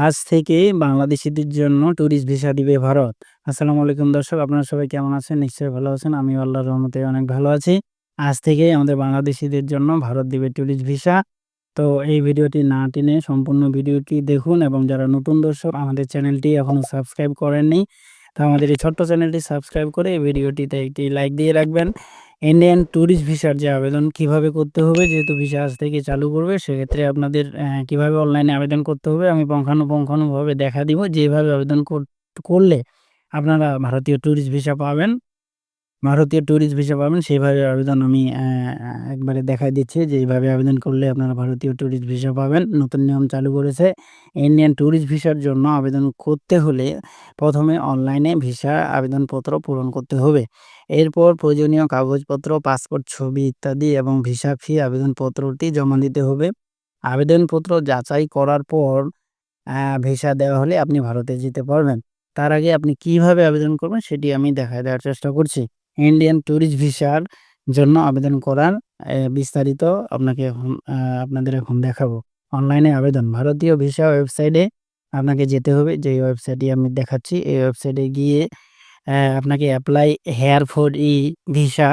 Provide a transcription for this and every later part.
আজ থেকে বাংলাদেশিদের জন্য ট্যুরিস্ট ভিসা দিবে ভারত। আসসালামু আলাইকুম দর্শক, আপনারা সবাই কেমন আছেন? নিশ্চয়ই ভালো আছেন। আমি আল্লাহর রহমতে অনেক ভালো আছি। আজ থেকেই আমাদের বাংলাদেশিদের জন্য ভারত দিবে ট্যুরিস্ট ভিসা। তো এই ভিডিওটি না টেনে সম্পূর্ণ ভিডিওটি দেখুন এবং যারা নতুন দর্শক আমাদের চ্যানেলটি এখনও সাবস্ক্রাইব করেননি, তো আমাদের এই ছোট্ট চ্যানেলটি সাবস্ক্রাইব করে ভিডিওটিতে একটি লাইক দিয়ে রাখবেন। ইন্ডিয়ান ট্যুরিস্ট ভিসার যে আবেদন কীভাবে করতে হবে, যেহেতু ভিসা আজ থেকে চালু করবে, সেক্ষেত্রে আপনাদের কীভাবে অনলাইনে আবেদন করতে হবে, আমি পুঙ্খানুপুঙ্খানুভাবে দেখা দিব। যেভাবে আবেদন করলে আপনারা ভারতীয় ট্যুরিস্ট ভিসা পাবেন। ভারতীয় ট্যুরিস্ট ভিসা পাবেন, সেইভাবে আবেদন আমি একবারে দেখাই দিচ্ছি যে এইভাবে আবেদন করলে আপনারা ভারতীয় ট্যুরিস্ট ভিসা পাবেন। নতুন নিয়ম চালু করেছে ইন্ডিয়ান ট্যুরিস্ট ভিসার জন্য আবেদন করতে হলে প্রথমে অনলাইনে ভিসা আবেদনপত্র পূরণ করতে হবে। এরপর প্রয়োজনীয় কাগজপত্র পাসপোর্ট ছবি ইত্যাদি এবং ভিসা ফি আবেদনপত্রটি জমা দিতে হবে। আবেদনপত্র যাচাই করার পর ভিসা দেওয়া হলে আপনি ভারতে যেতে পারবেন। তার আগে আপনি কীভাবে আবেদন করবেন সেটি আমি দেখায় দেওয়ার চেষ্টা করছি। ইন্ডিয়ান ট্যুরিস্ট ভিসার জন্য আবেদন করার বিস্তারিত আপনাকে আপনাদের এখন দেখাবো। অনলাইনে আবেদন। ভারতীয় ভিসা ওয়েবসাইটে আপনাকে যেতে হবে। যে ওয়েবসাইটটি আমি দেখাচ্ছি, এই ওয়েবসাইটে গিয়ে আপনাকে apply here for e visa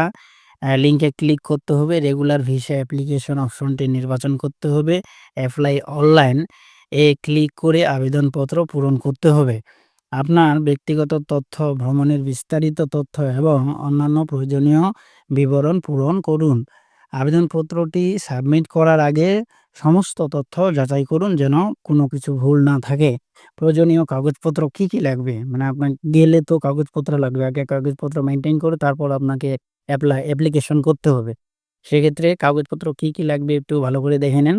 লিঙ্কে ক্লিক করতে হবে। রেগুলার ভিসা অ্যাপ্লিকেশন অপশনটি নির্বাচন করতে হবে। অ্যাপ্লাই অনলাইন এ ক্লিক করে আবেদনপত্র পূরণ করতে হবে। আপনার ব্যক্তিগত তথ্য, ভ্রমণের বিস্তারিত তথ্য এবং অন্যান্য প্রয়োজনীয় বিবরণ পূরণ করুন। আবেদনপত্রটি সাবমিট করার আগে সমস্ত তথ্য যাচাই করুন যেন কোনো কিছু ভুল না থাকে। প্রয়োজনীয় কাগজপত্র কি কি লাগবে? মানে আপনার গেলে তো কাগজপত্র লাগবে, আগে কাগজপত্র মেনটেন করে তারপর আপনাকে অ্যাপ্লাই অ্যাপ্লিকেশন করতে হবে। সেক্ষেত্রে কাগজপত্র কি কি লাগবে একটু ভালো করে দেখে নেন।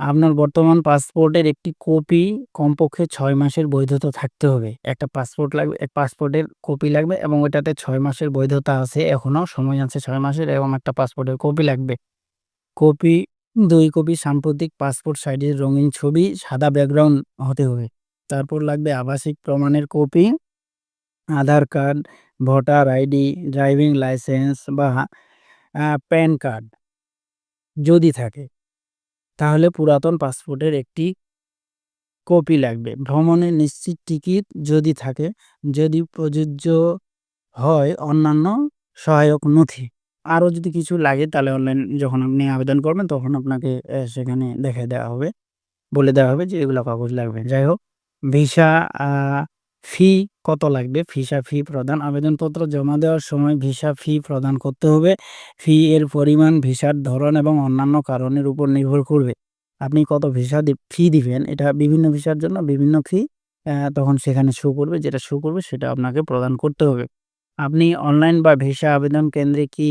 আপনার বর্তমান পাসপোর্টের একটি কপি কমপক্ষে ছয় মাসের বৈধতা থাকতে হবে। একটা পাসপোর্ট লাগবে পাসপোর্টের কপি লাগবে এবং ওইটাতে ছয় মাসের বৈধতা আছে এখনও সময় আছে ছয় মাসের এবং একটা পাসপোর্টের কপি লাগবে। কপি, দুই কপি সাম্প্রতিক পাসপোর্ট সাইজের রঙিন ছবি, সাদা ব্যাকগ্রাউন্ড হতে হবে। তারপর লাগবে আবাসিক প্রমাণের copy, Aadhaar card, voter ID, driving licence বা প্যান কার্ড যদি থাকে। তাহলে পুরাতন পাসপোর্টের একটি কপি লাগবে। ভ্রমণের নিশ্চিত টিকিট যদি থাকে, যদি প্রযোজ্য হয়, অন্যান্য সহায়ক নথি। আরও যদি কিছু লাগে, তাহলে অনলাইন যখন আপনি আবেদন করবেন, তখন আপনাকে সেখানে দেখে দেওয়া হবে, বলে দেওয়া হবে যে এগুলো কাগজ লাগবে। যাই হোক, ভিসা ফি কত লাগবে? ভিসা ফি প্রদান, আবেদনপত্র জমা দেওয়ার সময় ভিসা ফি প্রদান করতে হবে। ফি এর পরিমাণ, ভিসার ধরন এবং অন্যান্য কারণের উপর নির্ভর করবে। আপনি কত ভিসা ফি দিবেন, এটা বিভিন্ন ভিসার জন্য বিভিন্ন ফি তখন সেখানে শো করবে। যেটা শো করবে সেটা আপনাকে প্রদান করতে হবে। আপনি অনলাইন বা ভিসা আবেদন কেন্দ্রে কি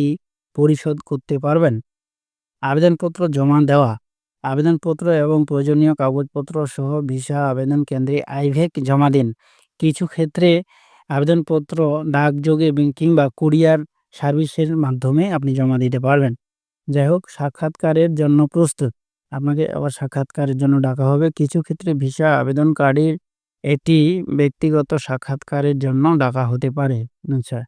পরিশোধ করতে পারবেন? আবেদনপত্র জমা দেওয়া, আবেদনপত্র এবং প্রয়োজনীয় কাগজপত্র সহ ভিসা আবেদন কেন্দ্রে আইভেক জমা দিন। কিছু ক্ষেত্রে আবেদনপত্র, ডাকযোগে কিংবা কুরিয়ার সার্ভিসের মাধ্যমে আপনি জমা দিতে পারবেন। যাই হোক, সাক্ষাৎকারের জন্য প্রস্তুত। আপনাকে আবার সাক্ষাৎকারের জন্য ডাকা হবে। কিছু ক্ষেত্রে ভিসা আবেদনকারীর এটি ব্যক্তিগত সাক্ষাৎকারের জন্য ডাকা হতে পারে। আচ্ছা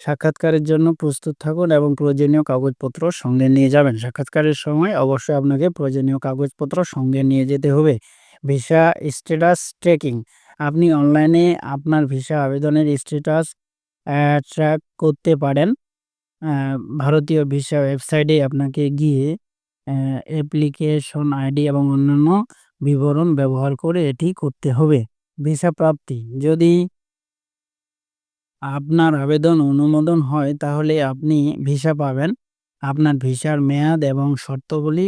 সাক্ষাৎকারের জন্য প্রস্তুত থাকুন এবং প্রয়োজনীয় কাগজপত্র সঙ্গে নিয়ে যাবেন। সাক্ষাৎকারের সময় অবশ্যই আপনাকে প্রয়োজনীয় কাগজপত্র সঙ্গে নিয়ে যেতে হবে। ভিসা স্ট্যাটাস ট্রেকিং আপনি অনলাইনে আপনার ভিসা আবেদনের স্ট্যাটাস ট্র্যাক করতে পারেন। ভারতীয় ভিসা ওয়েবসাইটে আপনাকে গিয়ে অ্যাপ্লিকেশন আইডি এবং অন্যান্য বিবরণ ব্যবহার করে এটি করতে হবে। ভিসা প্রাপ্তি, যদি আপনার আবেদন অনুমোদন হয়, তাহলে আপনি ভিসা পাবেন। আপনার ভিসার মেয়াদ এবং শর্তগুলি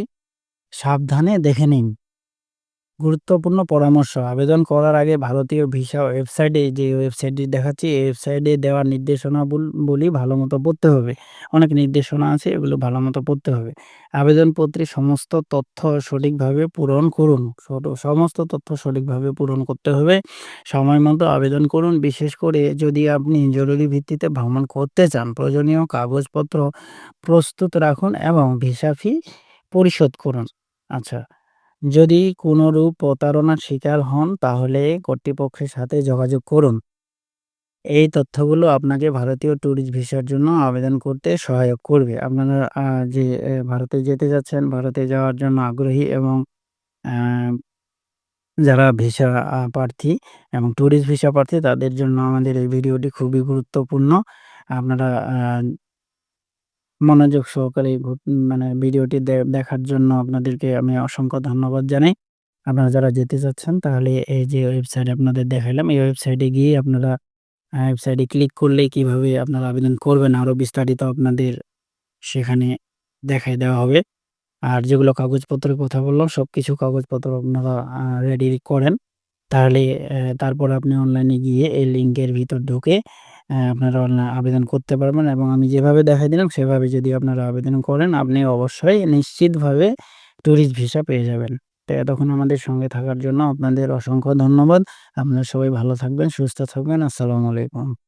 সাবধানে দেখে নিন। গুরুত্বপূর্ণ পরামর্শ। আবেদন করার আগে ভারতীয় ভিসা ওয়েবসাইটে যে ওয়েবসাইটটি দেখাচ্ছি, এই ওয়েবসাইটে দেওয়ার নির্দেশনা বলি ভালো মতো পড়তে হবে। অনেক নির্দেশনা আছে, এগুলো ভালো মতো পড়তে হবে। আবেদনপত্রে সমস্ত তথ্য সঠিকভাবে পূরণ করুন। সমস্ত তথ্য সঠিকভাবে পূরণ করতে হবে। সময় মতো আবেদন করুন। বিশেষ করে যদি আপনি জরুরি ভিত্তিতে ভ্রমণ করতে চান, প্রয়োজনীয় কাগজপত্র প্রস্তুত রাখুন এবং ভিসা ফি পরিশোধ করুন। আচ্ছা। যদি কোনোরূপ প্রতারণার শিকার হন, তাহলে কর্তৃপক্ষের সাথে যোগাযোগ করুন এই তথ্যগুলো আপনাকে ভারতীয় ট্যুরিস্ট ভিসার জন্য আবেদন করতে সহায়ক করবে আপনারা যে ভারতে যেতে যাচ্ছেন, ভারতে যাওয়ার জন্য আগ্রহী এবং যারা ভিসা প্রার্থী এবং টুরিস্ট ভিসা প্রার্থী, তাদের জন্য আমাদের এই ভিডিওটি খুবই গুরুত্বপূর্ণ। আপনারা মনোযোগ সহকারে মানে ভিডিওটি দেখার জন্য আপনাদেরকে আমি অসংখ্য ধন্যবাদ জানাই। আপনারা যারা যেতে চাচ্ছেন, তাহলে এই যে ওয়েবসাইট আপনাদের দেখাইলাম, এই ওয়েবসাইটে গিয়ে আপনারা ওয়েবসাইটে ক্লিক করলেই কীভাবে আপনারা আবেদন করবেন আরও বিস্তারিত আপনাদের সেখানে দেখাই দেওয়া হবে। আর যেগুলো কাগজপত্রের কথা বললাম, সবকিছু কাগজপত্র আপনারা রেডি করেন। তাহলে তারপর আপনি অনলাইনে গিয়ে এই লিঙ্কের ভিতর ঢুকে আপনারা অনলাইন আবেদন করতে পারবেন এবং আমি যেভাবে দেখাই দিলাম সেভাবে যদি আপনারা আবেদন করেন আপনি অবশ্যই নিশ্চিতভাবে ট্যুরিস্ট ভিসা পেয়ে যাবেন। তো এতক্ষণ আমাদের সঙ্গে থাকার জন্য আপনাদের অসংখ্য ধন্যবাদ। আপনারা সবাই ভালো থাকবেন, সুস্থ থাকবেন। আসসালামু আলাইকুম।